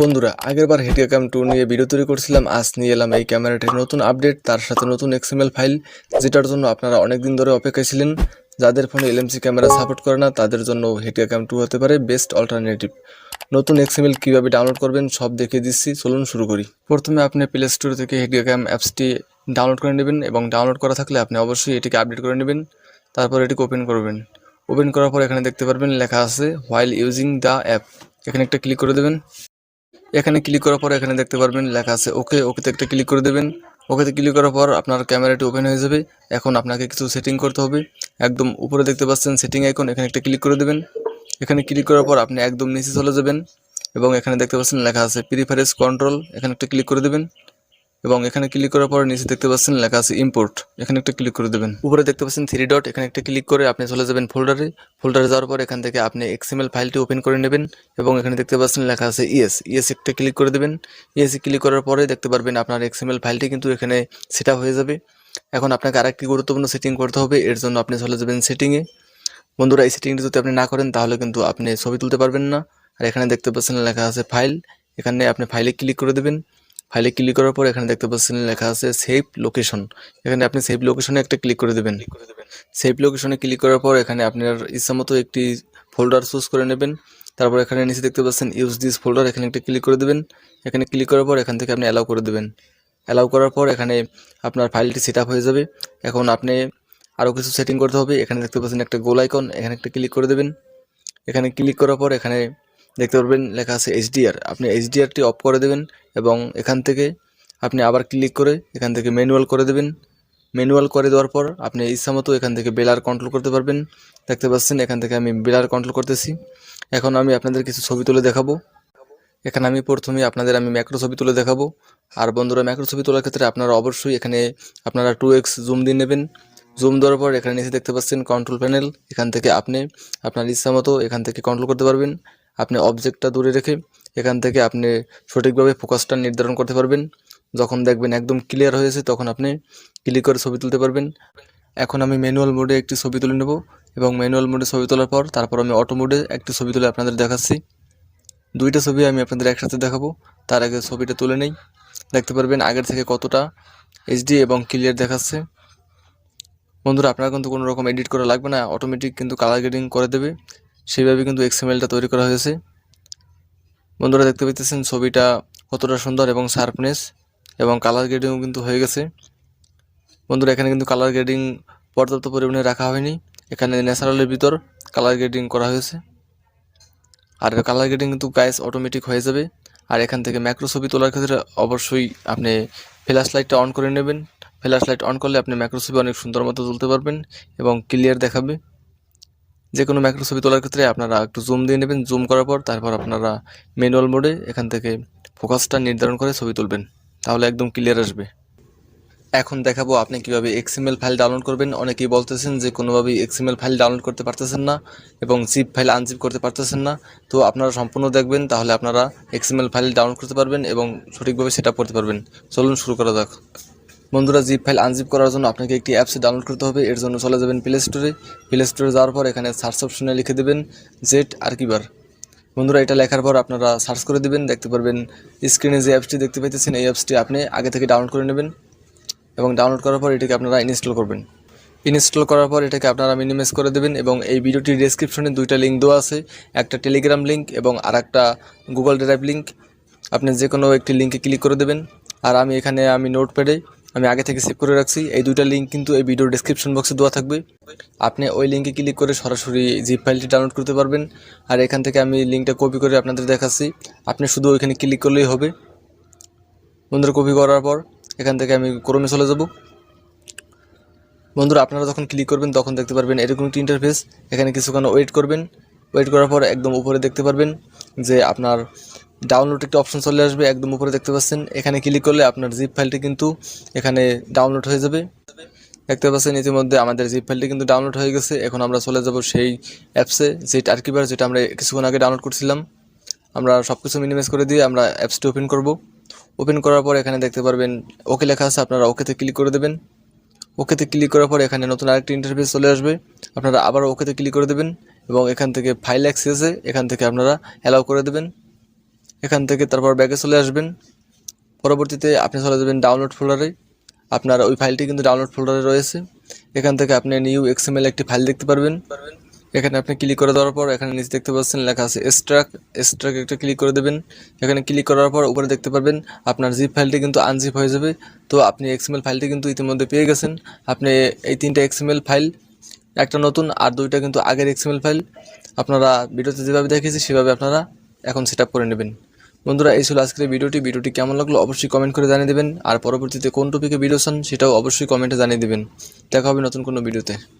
বন্ধুরা আগেরবার হেডিয়া came to নিয়ে ভিডিও তৈরি করছিলাম। আজ নিয়ে এলাম এই ক্যামেরাটির নতুন আপডেট তার সাথে নতুন এক্সএমএল ফাইল যেটার জন্য আপনারা অনেক দিন ধরে অপেক্ষায় ছিলেন। যাদের ফোনে এলএমসি ক্যামেরা সাপোর্ট করে না, তাদের জন্য হেডিয়া ক্যাম টু হতে পারে বেস্ট অল্টারনেটিভ নতুন এক্সএমএল কীভাবে ডাউনলোড করবেন, সব দেখিয়ে দিচ্ছি। চলুন শুরু করি। প্রথমে আপনি প্লে স্টোর থেকে হেডিয়া ক্যাম অ্যাপসটি ডাউনলোড করে নেবেন এবং ডাউনলোড করা থাকলে আপনি অবশ্যই এটিকে আপডেট করে নেবেন। তারপর এটিকে ওপেন করবেন। ওপেন করার পর এখানে দেখতে পারবেন লেখা আছে হোয়াইল ইউজিং দ্য অ্যাপ এখানে একটা ক্লিক করে দেবেন। এখানে ক্লিক করার পর এখানে দেখতে পারবেন, লেখা আছে ওকে ওকেতে একটা ক্লিক করে দেবেন। ওকেতে ক্লিক করার পর আপনার ক্যামেরাটি ওপেন হয়ে যাবে। এখন আপনাকে কিছু সেটিং করতে হবে। একদম উপরে দেখতে পাচ্ছেন সেটিং আইকন এখানে একটা ক্লিক করে দেবেন। এখানে ক্লিক করার পর আপনি একদম নিচে চলে যাবেন এবং এখানে দেখতে পাচ্ছেন লেখা আছে প্রিফারেন্স কন্ট্রোল এখানে একটা ক্লিক করে দেবেন। এবং এখানে ক্লিক করার পর নিচে দেখতে পাচ্ছেন লেখা আছে ইম্পোর্ট এখানে একটা ক্লিক করে দেবেন। উপরে দেখতে পাচ্ছেন থ্রি ডট এখানে একটা ক্লিক করে আপনি চলে যাবেন ফোল্ডারে ফোল্ডারে যাওয়ার পর এখান থেকে আপনি এক্সএমএল ফাইলটি ওপেন করে নেবেন এবং এখানে দেখতে পাচ্ছেন লেখা আছে ইএস ইএস একটা ক্লিক করে দেবেন। ইএস ক্লিক করার পরে দেখতে পারবেন আপনার এক্সএমএল ফাইলটি কিন্তু এখানে সেট হয়ে যাবে। এখন আপনাকে আরেকটি গুরুত্বপূর্ণ সেটিং করতে হবে, এর জন্য আপনি চলে যাবেন সেটিংয়ে বন্ধুরা, এই সেটিংটি যদি আপনি না করেন, তাহলে কিন্তু আপনি ছবি তুলতে পারবেন না। আর এখানে দেখতে পাচ্ছেন লেখা আছে ফাইল এখানে আপনি ফাইলে ক্লিক করে দেবেন। ফাইলে ক্লিক করার পর এখানে দেখতে পাচ্ছেন লেখা আছে সেভ লোকেশন। এখানে আপনি সেভ লোকেশনে একটা ক্লিক করে দেবেন। সেভ লোকেশনে ক্লিক করার পর এখানে আপনার ইচ্ছা মতো একটি ফোল্ডার চুজ করে নেবেন। তারপর এখানে নিচে দেখতে পাচ্ছেন ইউজ দিস ফোল্ডার এখানে একটা ক্লিক করে দেবেন। এখানে ক্লিক করার পর এখান থেকে আপনি অ্যালাউ করে দেবেন। অ্যালাউ করার পর এখানে আপনার ফাইলটি সেট হয়ে যাবে। এখন আপনি আরও কিছু সেটিং করতে হবে। এখানে দেখতে পাচ্ছেন একটা গোল আইকন এখানে একটা ক্লিক করে দেবেন। এখানে ক্লিক করার পর এখানে দেখতে পারবেন লেখা আছে এইচডিআর আপনি এইচডিআরটি অফ করে দেবেন এবং এখান থেকে আপনি আবার ক্লিক করে এখান থেকে ম্যানুয়াল করে দেবেন। ম্যানুয়াল করে দেওয়ার পর আপনি ইচ্ছা মতো এখান থেকে বেলার কন্ট্রোল করতে পারবেন। দেখতে পাচ্ছেন, এখান থেকে আমি বেলার কন্ট্রোল করতেছি। এখন আমি আপনাদের কিছু ছবি তুলে দেখাবো। এখানে আমি প্রথমে আপনাদের আমি ম্যাক্রো ছবি তুলে দেখাবো। আর বন্ধুরা ম্যাক্রো ছবি তোলার ক্ষেত্রে আপনারা অবশ্যই এখানে আপনারা টু এক্স জুম দিয়ে নেবেন। জুম দেওয়ার পর এখানে নিচে দেখতে পাচ্ছেন কন্ট্রোল প্যানেল এখান থেকে আপনি আপনার ইচ্ছা মতো এখান থেকে কন্ট্রোল করতে পারবেন। আপনি অবজেক্টটা দূরে রেখে এখান থেকে আপনি সঠিকভাবে ফোকাসটা নির্ধারণ করতে পারবেন। যখন দেখবেন একদম ক্লিয়ার হয়েছে তখন আপনি ক্লিক করে ছবি তুলতে পারবেন। এখন আমি ম্যানুয়াল মোডে একটি ছবি তুলে নেব এবং ম্যানুয়াল মোডে ছবি তোলার পর তারপর আমি অটো মোডে একটি ছবি তুলে আপনাদের দেখাচ্ছি। দুইটা ছবি আমি আপনাদের একসাথে দেখাবো। তার আগে ছবিটা তুলে নেই। দেখতে পারবেন আগের থেকে কতটা এইচডি এবং ক্লিয়ার দেখাচ্ছে। বন্ধুরা, আপনারা কিন্তু কোনো রকম এডিট করা লাগবে না। অটোমেটিক কিন্তু কালার গ্রেডিং করে দেবে। সেইভাবে কিন্তু এক্সএমএলটা তৈরি করা হয়েছে। বন্ধুরা দেখতে পাইতেছেন ছবিটা কতটা সুন্দর এবং শার্পনেস এবং কালার গ্রেডিংও কিন্তু হয়ে গেছে। বন্ধুরা, এখানে কিন্তু কালার গ্রেডিং পর্যাপ্ত পরিমাণে রাখা হয়নি। এখানে ন্যাচারালের ভিতর কালার গ্রেডিং করা হয়েছে। আর কালার গ্রেডিং কিন্তু গাইস অটোমেটিক হয়ে যাবে। আর এখান থেকে ম্যাক্রো ছবি তোলার ক্ষেত্রে অবশ্যই আপনি ফ্ল্যাশ লাইটটা অন করে নেবেন। ফ্ল্যাশ লাইট অন করলে আপনি ম্যাক্রো ছবি অনেক সুন্দর মতো তুলতে পারবেন এবং ক্লিয়ার দেখাবে। যে কোনো ম্যাক্রো ছবি তোলার ক্ষেত্রে আপনারা একটু জুম দিয়ে নেবেন। জুম করার পর তারপর আপনারা ম্যানুয়াল মোডে এখান থেকে ফোকাসটা নির্ধারণ করে ছবি তুলবেন। তাহলে একদম ক্লিয়ার আসবে। এখন দেখাবো আপনি কীভাবে এক্সএমএল ফাইল ডাউনলোড করবেন। অনেকেই বলতেছেন যে কোনোভাবেই এক্সএমএল ফাইল ডাউনলোড করতে পারতেছেন না এবং জিপ ফাইল আনজিপ করতে পারতেছেন না। তো আপনারা সম্পূর্ণ দেখবেন, তাহলে আপনারা এক্সএমএল ফাইল ডাউনলোড করতে পারবেন এবং সঠিকভাবে সেট করতে পারবেন। চলুন শুরু করা যাক। বন্ধুরা জিপ ফাইল আনজিপ করার জন্য আপনাকে একটি অ্যাপস ডাউনলোড করতে হবে। এর জন্য চলে যাবেন প্লে স্টোরে প্লে স্টোরে যাওয়ার পর এখানে সার্চ অপশনে লিখে দেবেন জেট আর্কিবার বন্ধুরা, এটা লেখার পর আপনারা সার্চ করে দিবেন। দেখতে পারবেন স্ক্রিনে যে অ্যাপসটি দেখতে পাইতেছেন, এই অ্যাপসটি আপনি আগে থেকে ডাউনলোড করে নেবেন এবং ডাউনলোড করার পর এটাকে আপনারা ইনস্টল করবেন। ইনস্টল করার পর এটাকে আপনারা মিনিমাইজ করে দেবেন এবং এই ভিডিওটির ডেসক্রিপশনে দুইটা লিঙ্ক দেওয়া আছে, একটা টেলিগ্রাম লিঙ্ক এবং আর একটা গুগল ড্রাইভ লিঙ্ক আপনি যে কোনো একটি লিঙ্কে ক্লিক করে দেবেন। আর আমি এখানে আমি নোটপ্যাডে আমি আগে থেকে সেভ করে রাখছি। এই দুইটা লিঙ্ক কিন্তু এই ভিডিওর ডেসক্রিপশন বক্সে দেওয়া থাকবে। আপনি ওই লিঙ্কে ক্লিক করে সরাসরি জিপ ফাইলটি ডাউনলোড করতে পারবেন। আর এখান থেকে আমি লিঙ্কটা কপি করে আপনাদের দেখাচ্ছি। আপনি শুধু ওইখানে ক্লিক করলেই হবে। বন্ধুরা কপি করার পর এখান থেকে আমি ক্রমে চলে যাব। বন্ধুরা আপনারা যখন ক্লিক করবেন তখন দেখতে পারবেন এরকম একটি ইন্টারফেস এখানে কিছুক্ষণ ওয়েট করবেন। ওয়েট করার পর একদম উপরে দেখতে পারবেন যে আপনার ডাউনলোড একটা অপশন চলে আসবে, একদম উপরে দেখতে পাচ্ছেন। এখানে ক্লিক করলে আপনার জিপ ফাইলটি কিন্তু এখানে ডাউনলোড হয়ে যাবে। দেখতে পাচ্ছেন ইতিমধ্যে আমাদের জিপ ফাইলটি কিন্তু ডাউনলোড হয়ে গেছে। এখন আমরা চলে যাব সেই অ্যাপসে যে টার্কিবার যেটা আমরা কিছুক্ষণ আগে ডাউনলোড করছিলাম। আমরা সব কিছু মিনিমাইজ করে দিয়ে আমরা অ্যাপসটি ওপেন করব। ওপেন করার পর এখানে দেখতে পারবেন ওকে লেখা আছে, আপনারা ওকেতে ক্লিক করে দেবেন। ওকেতে ক্লিক করার পর এখানে নতুন আরেকটি ইন্টারফেস চলে আসবে। আপনারা আবার ওকেতে ক্লিক করে দেবেন এবং এখান থেকে ফাইল অ্যাক্সেসে এখান থেকে আপনারা অ্যালাউ করে দেবেন। এখান থেকে তারপর ব্যাগে চলে আসবেন। পরবর্তীতে আপনি চলে যাবেন ডাউনলোড ফোল্ডারে আপনার ওই ফাইলটি কিন্তু ডাউনলোড ফোল্ডারে রয়েছে। এখান থেকে আপনি নিউ এক্সএমএল একটি ফাইল দেখতে পারবেন। এখানে আপনি ক্লিক করে দেওয়ার পর এখানে নিচে দেখতে পাচ্ছেন লেখা আছে এক্সট্রাক এক্সট্রাক একটা ক্লিক করে দেবেন। এখানে ক্লিক করার পর উপরে দেখতে পারবেন আপনার জিপ ফাইলটি কিন্তু আনজিপ হয়ে যাবে। তো আপনি এক্সএমএল ফাইলটি কিন্তু ইতিমধ্যে পেয়ে গেছেন। আপনি এই তিনটা এক্সএমএল ফাইল একটা নতুন আর দুইটা কিন্তু আগের এক্সএমএল ফাইল আপনারা ভিডিওতে যেভাবে দেখেছি সেভাবে আপনারা এখন সেট করে নেবেন। বন্ধুরা, এই ছিল আজকের ভিডিওটি। ভিডিওটি কেমন লাগল অবশ্যই কমেন্ট করে জানিয়ে দেবেন। আর পরবর্তীতে কোন টপিকে ভিডিও চান সেটাও অবশ্যই কমেন্টে জানিয়ে দেবেন। দেখা হবে নতুন কোনো ভিডিওতে